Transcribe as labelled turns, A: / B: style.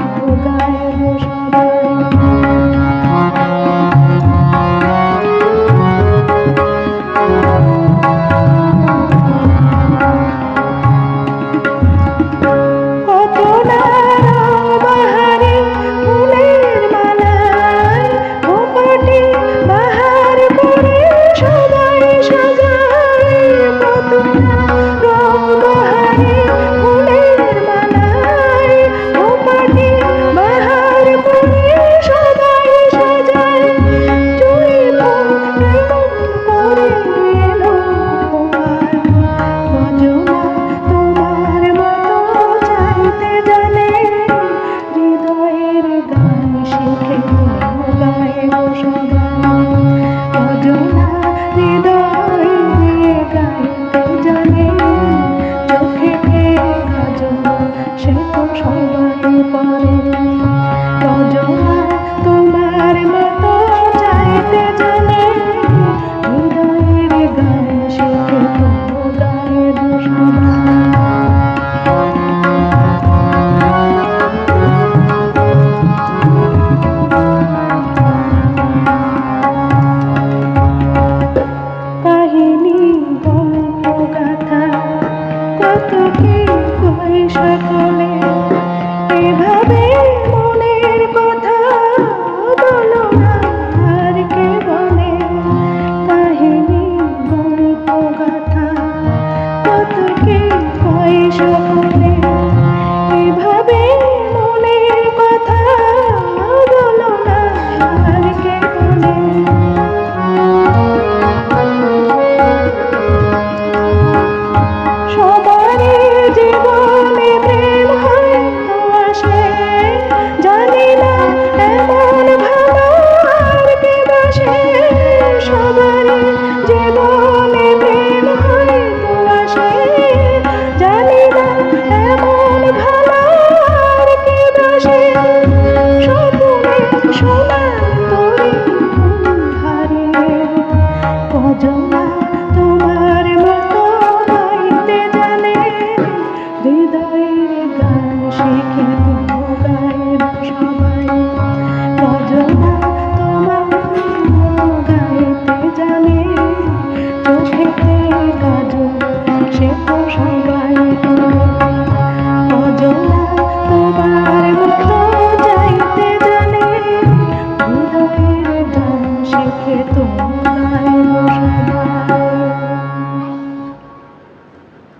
A: 不该 কথা কত কি হয় সব don't know. শেখে তোমার